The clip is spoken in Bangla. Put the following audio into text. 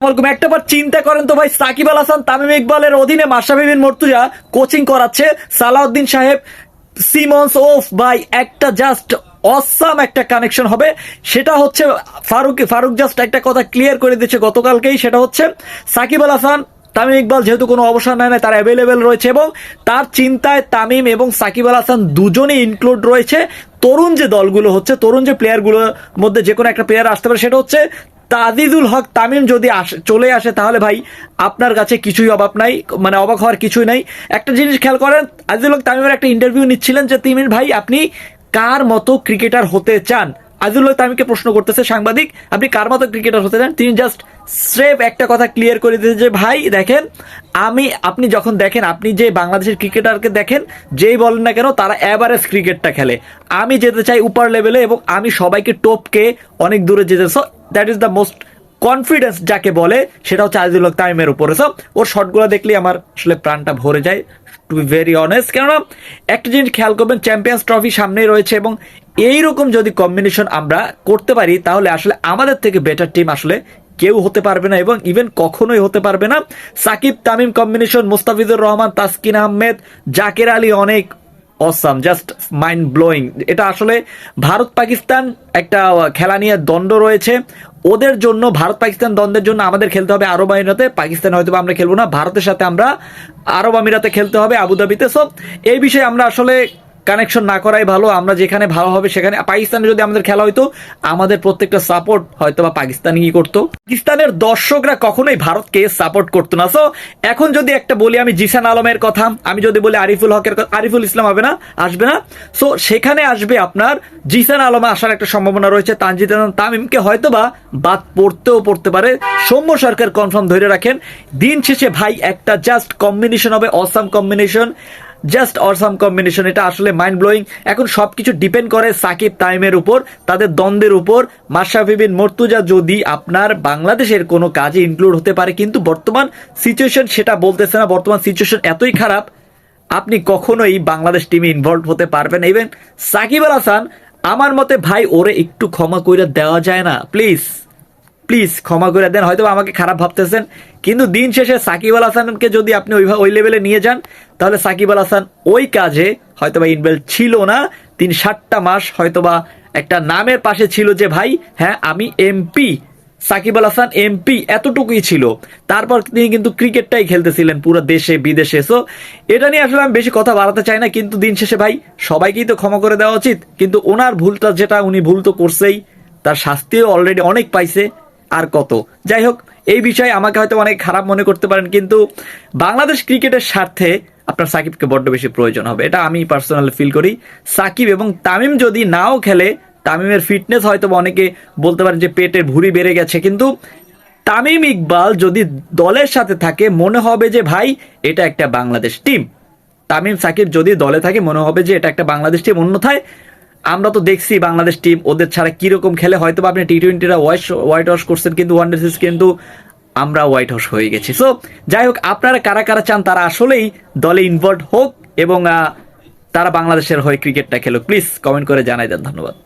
বার চিন্তা করেন তো ভাই, সাকিব আল হাসান, তামিম ইকবালের অধীনে মাসাবিবিন মর্তুজা কোচিং করাচ্ছে। সালাউদ্দিন সাহেব, সিমন্স, ওফ, ভাই, একটা জাস্ট অসাম একটা কানেকশন হবে। সেটা হচ্ছে, ফারুক ফারুক জাস্ট একটা কথা ক্লিয়ার করে দিচ্ছে গতকালকেই, সেটা হচ্ছে, সাকিব আল হাসান, তামিম ইকবাল যেহেতু কোনো অবসর নেয় না তার অ্যাভেলেবেল রয়েছে এবং তার চিন্তায় তামিম এবং সাকিব আল হাসান দুজনেই ইনক্লুড রয়েছে। তরুণ যে দলগুলো হচ্ছে, তরুণ যে প্লেয়ারগুলোর মধ্যে যে কোনো একটা প্লেয়ার আসতে পারে, সেটা হচ্ছে তাজিদুল হক তামিম যদি আসে, চলে আসে তাহলে ভাই আপনার কাছে কিছুই অভাব নাই মানে অবাক হওয়ার কিছুই নাই। একটা জিনিস খেয়াল করেন আজিজুল হক তামিমের একটা ইন্টারভিউ নিচ্ছিলেন যে, তিমির ভাই, আপনি কার মতো ক্রিকেটার হতে চান? আজিজুল হক তামিমকে প্রশ্ন করতেছে সাংবাদিক, আপনি কার মতো ক্রিকেটার হতে চান? তিনি জাস্ট স্রেফ একটা কথা ক্লিয়ার করে দিয়েছে যে, ভাই, দেখেন, আমি, আপনি যখন দেখেন, আপনি যে বাংলাদেশের ক্রিকেটারকে দেখেন, যেই বলেন না কেন, তারা অ্যাভারেজ ক্রিকেটটা খেলে। আমি যেতে চাই উপার লেভেলে এবং আমি সবাইকে টপকে অনেক দূরে যেতে that is the most confidence যাকে বলে, সেটা হচ্ছে আজিজুল হক তামিমের উপরে। সব ওর শটগুলো দেখলেই আমার আসলে প্রাণটা ভরে যায় টু বি ভেরি অনেস্ট কেননা, একটা জিনিস খেয়াল করবেন চ্যাম্পিয়ন্স ট্রফি সামনেই রয়েছে এবং এইরকম যদি কম্বিনেশন আমরা করতে পারি, তাহলে আসলে আমাদের থেকে বেটার টিম আসলে কেউ হতে পারবে না এবং ইভেন কখনোই হতে পারবে না। সাকিব তামিম কম্বিনেশন মুস্তাফিজুর রহমান, তাসকিন আহমেদ, জাকের আলী অনেক অসাম জাস্ট মাইন্ড ব্লোয়িং এটা আসলে ভারত পাকিস্তান একটা খেলা নিয়ে দ্বন্দ্ব রয়েছে। ওদের জন্য, ভারত পাকিস্তান দ্বন্দ্বের জন্য আমাদের খেলতে হবে আরব আমিরাতে। পাকিস্তান হয়তো আমরা খেলব না, ভারতের সাথে আমরা আরব আমিরাতে খেলতে হবে আবুধাবিতে। সব এই বিষয়ে আমরা আসলে কানেকশন না করাই ভালো, আমরা যেখানে ভালো হবে সেখানে পাকিস্তানে যদি আমাদের খেলা হইতো, আমাদের প্রত্যেকটা সাপোর্ট হয়তো বা পাকিস্তানি কি করতো। পাকিস্তানের দর্শকরা কখনোই ভারতকে সাপোর্ট করতো না। সো এখন যদি একটা বলি আমি জিসান আলমের কথা, আমি যদি বলি আরিফুল হকের আরিফুল ইসলাম হবে না, আসবে না। সো সেখানে আসবে আপনার জিসান আলমে আসার একটা সম্ভাবনা রয়েছে, তানজিদ তামিমকে হয়তো বা বাদ পড়তেও পড়তে পারে। সৌম্য সরকার কনফার্ম ধরে রাখেন, দিন শেষে ভাই, একটা জাস্ট কম্বিনেশন হবে awesome combination just awesome combination এটা আসলে মাইন্ড ব্লোয়িং এখন সবকিছু ডিপেন্ড করে সাকিব তাইমের উপর, তাদের দ্বন্দ্বের উপর। মাশরাফি বিন মর্তুজা যদি আপনার বাংলাদেশের কোনো কাজে ইনক্লুড হতে পারে, কিন্তু বর্তমান সিচুয়েশন সেটা বলতেছে না, বর্তমান সিচুয়েশন এতই খারাপ, আপনি কখনোই বাংলাদেশ টিমে ইনভলভ হতে পারবেন ইভেন সাকিব আল হাসান, আমার মতে ভাই, ওরে একটু ক্ষমা করে দেওয়া যায় না প্লিজ প্লিজ ক্ষমা করে দেন হয়তো আমাকে খারাপ ভাবতেছেন। কিন্তু দিন শেষে সাকিব আল হাসানকে যদি আপনি ওই ওই লেভেলে নিয়ে যান, তাহলে সাকিব আল হাসান ওই কাজে হয়তোবা ইনভেল ছিল না। তিন ষাটটা মাস হয়তোবা একটা নামের পাশে ছিল যে, ভাই হ্যাঁ আমি এমপি সাকিব আল হাসান এমপি এতটুকুই ছিল। তারপর তিনি কিন্তু ক্রিকেটটাই খেলতেছিলেন পুরো দেশে, বিদেশে। সো এটা নিয়ে আসলে আমি বেশি কথা বাড়াতে চাই না, কিন্তু দিন শেষে, ভাই, সবাইকেই তো ক্ষমা করে দেওয়া উচিত। কিন্তু ওনার ভুলটা যেটা, উনি ভুল তো করছেই। তার শাস্তিও অলরেডি অনেক পাইছে। আর কত। যাই হোক এই বিষয়ে আমাকে হয়তো অনেক খারাপ মনে করতে পারেন, কিন্তু বাংলাদেশ ক্রিকেটের স্বার্থে আপনার সাকিবকে বড্ড বেশি প্রয়োজন হবে। এটা আমি পার্সোনালি ফিল করি। সাকিব এবং তামিম যদি নাও খেলে, তামিমের ফিটনেস হয়তো অনেকে বলতে পারেন যে পেটের ভুঁড়ি বেড়ে গেছে, কিন্তু তামিম ইকবাল যদি দলের সাথে থাকে, মনে হবে যে ভাই, এটা একটা বাংলাদেশ টিম তামিম, সাকিব যদি দলে থাকে, মনে হবে যে এটা একটা বাংলাদেশ টিম অন্যথায় আমরা তো দেখছি বাংলাদেশ টিম ওদের ছাড়া কীরকম খেলে। হয়তো আপনি টি টোয়েন্টিরা ওয়াইট হোয়াইট ওয়াশ করছেন, কিন্তু ওয়ান সিরিজ কিন্তু আমরা হোয়াইট হাউস হয়ে গেছি। সো যাই হোক, আপনারা কারা কারা চান, তারা আসলেই দলে ইনভলভ হোক এবং তারা বাংলাদেশের হয়ে ক্রিকেটটা খেলুক। প্লিজ কমেন্ট করে জানাই দেন, ধন্যবাদ।